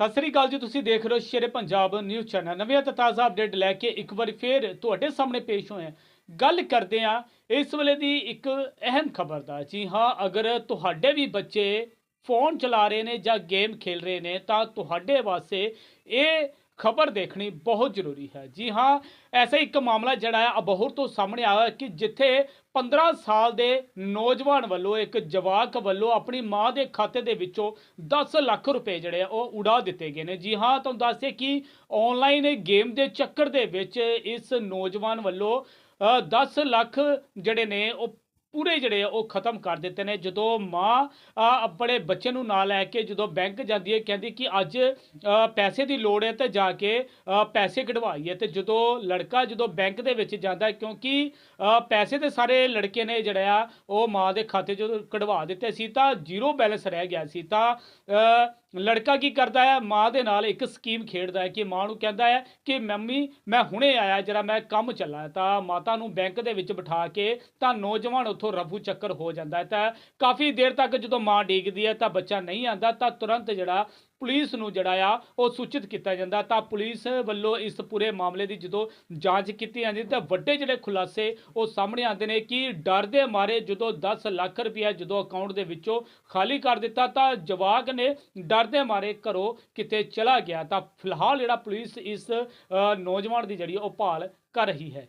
ਸਤਿ ਸ੍ਰੀ ਅਕਾਲ ਜੀ, ਤੁਸੀਂ ਦੇਖ ਰਹੇ ਹੋ ਸ਼ੇਰੇ ਪੰਜਾਬ ਨਿਊਜ਼ ਚੈਨਲ। ਨਵੀਆਂ ਤੇ ਤਾਜ਼ਾ ਅਪਡੇਟ ਲੈ ਕੇ ਇੱਕ ਵਾਰੀ ਫੇਰ ਤੁਹਾਡੇ ਸਾਹਮਣੇ ਪੇਸ਼ ਹੋਏ ਹਾਂ। ਗੱਲ ਕਰਦੇ ਹਾਂ ਇਸ ਵੇਲੇ ਦੀ ਇੱਕ ਅਹਿਮ ਖਬਰ ਦਾ। ਜੀ ਹਾਂ, ਅਗਰ ਤੁਹਾਡੇ ਵੀ ਬੱਚੇ ਫੋਨ ਚਲਾ ਰਹੇ ਨੇ ਜਾਂ ਗੇਮ ਖੇਲ ਰਹੇ ਨੇ ਤਾਂ ਤੁਹਾਡੇ ਵਾਸਤੇ ਇਹ ਖਬਰ ਦੇਖਣੀ ਬਹੁਤ ਜ਼ਰੂਰੀ ਹੈ। ਜੀ ਹਾਂ ਐਸਾ ਇੱਕ ਮਾਮਲਾ ਜਿਹੜਾ ਹੈ ਅਬੋਹਰ ਤੋਂ ਸਾਹਮਣੇ ਆਇਆ ਕਿ ਜਿੱਥੇ 15 ਸਾਲ ਦੇ ਨੌਜਵਾਨ ਵੱਲੋਂ ਇੱਕ ਜਵਾਕ ਵੱਲੋਂ ਆਪਣੀ ਮਾਂ ਦੇ ਖਾਤੇ ਦੇ ਵਿੱਚੋਂ 10 ਲੱਖ ਰੁਪਏ ਜਿਹੜੇ ਆ ਉਹ ਉਡਾ ਦਿੱਤੇ ਗਏ ਨੇ। ਜੀ ਹਾਂ ਤੁਹਾਨੂੰ ਦੱਸਦੇ ਕਿ ਆਨਲਾਈਨ ਗੇਮ ਦੇ ਚੱਕਰ ਦੇ ਵਿੱਚ ਇਸ ਨੌਜਵਾਨ ਵੱਲੋਂ ਅ, 10 ਲੱਖ ਜਿਹੜੇ ਨੇ ਉਹ ਪੂਰੇ ਜਿਹੜੇ ਆ ਉਹ ਖਤਮ ਕਰ ਦਿੱਤੇ ਨੇ। ਜਦੋਂ ਮਾਂ ਆਪਣੇ ਬੱਚੇ ਨੂੰ ਨਾਲ ਲੈ ਕੇ ਜਦੋਂ ਬੈਂਕ ਜਾਂਦੀ ਹੈ, ਕਹਿੰਦੀ ਕਿ ਅੱਜ ਪੈਸੇ ਦੀ ਲੋੜ ਹੈ ਤੇ ਜਾ ਕੇ ਪੈਸੇ ਕਢਵਾਈਏ। ਤੇ ਜਦੋਂ ਲੜਕਾ ਜਦੋਂ ਬੈਂਕ ਦੇ ਵਿੱਚ ਜਾਂਦਾ ਕਿਉਂਕਿ ਪੈਸੇ ਤੇ ਸਾਰੇ ਲੜਕੇ ਨੇ ਜਿਹੜਾ ਆ, ਉਹ ਮਾਂ ਦੇ ਖਾਤੇ 'ਚੋਂ ਕਢਵਾ ਦਿੱਤੇ ਸੀ, ਤਾਂ ਜ਼ੀਰੋ ਬੈਲੈਂਸ ਰਹਿ ਗਿਆ ਸੀ। ਤਾਂ ਲੜਕਾ ਕੀ ਕਰਦਾ ਹੈ? ਮਾਂ ਦੇ ਨਾਲ ਇੱਕ ਸਕੀਮ ਖੇਡਦਾ ਹੈ ਕਿ ਮਾਂ ਨੂੰ ਕਹਿੰਦਾ ਹੈ ਕਿ ਮੰਮੀ, ਮੈਂ ਹੁਣੇ ਆਇਆ, ਜਰਾ ਮੈਂ ਕੰਮ ਚੱਲਾ। ਤਾਂ ਮਾਤਾ ਨੂੰ ਬੈਂਕ ਦੇ ਵਿੱਚ ਬਿਠਾ ਕੇ ਤਾਂ ਨੌਜਵਾਨ ਉੱਥੋਂ ਰਫੂ ਚੱਕਰ ਹੋ ਜਾਂਦਾ ਹੈ। ਤਾਂ ਕਾਫੀ ਦੇਰ ਤੱਕ ਜਦੋਂ ਮਾਂ ਡੀਕਦੀ ਹੈ ਤਾਂ ਬੱਚਾ ਨਹੀਂ ਆਂਦਾ ਤਾਂ ਤੁਰੰਤ ਜਿਹੜਾ ਪੁਲਿਸ ਨੂੰ ਜਿਹੜਾ ਆ, ਉਹ ਸੂਚਿਤ ਕੀਤਾ ਜਾਂਦਾ। ਤਾਂ ਪੁਲਿਸ ਵੱਲੋਂ ਇਸ ਪੂਰੇ ਮਾਮਲੇ ਦੀ ਜਦੋਂ ਜਾਂਚ ਕੀਤੀ ਜਾਂਦੀ, ਤਾਂ ਵੱਡੇ ਜਿਹੜੇ ਖੁਲਾਸੇ ਉਹ ਸਾਹਮਣੇ ਆਉਂਦੇ ਨੇ ਕਿ ਡਰ ਦੇ ਮਾਰੇ ਜਦੋਂ 10 ਲੱਖ ਰੁਪਇਆ ਜਦੋਂ ਅਕਾਊਂਟ ਦੇ ਵਿੱਚੋਂ ਖਾਲੀ ਕਰ ਦਿੱਤਾ, ਤਾਂ ਜਵਾਕ ਨੇ ਡਰ ਦੇ ਮਾਰੇ ਘਰੋਂ ਕਿਤੇ ਚਲਾ ਗਿਆ। ਤਾਂ ਫਿਲਹਾਲ ਜਿਹੜਾ ਪੁਲਿਸ ਇਸ ਨੌਜਵਾਨ ਦੀ ਜਿਹੜੀ ਉਹ ਭਾਲ ਕਰ ਰਹੀ ਹੈ।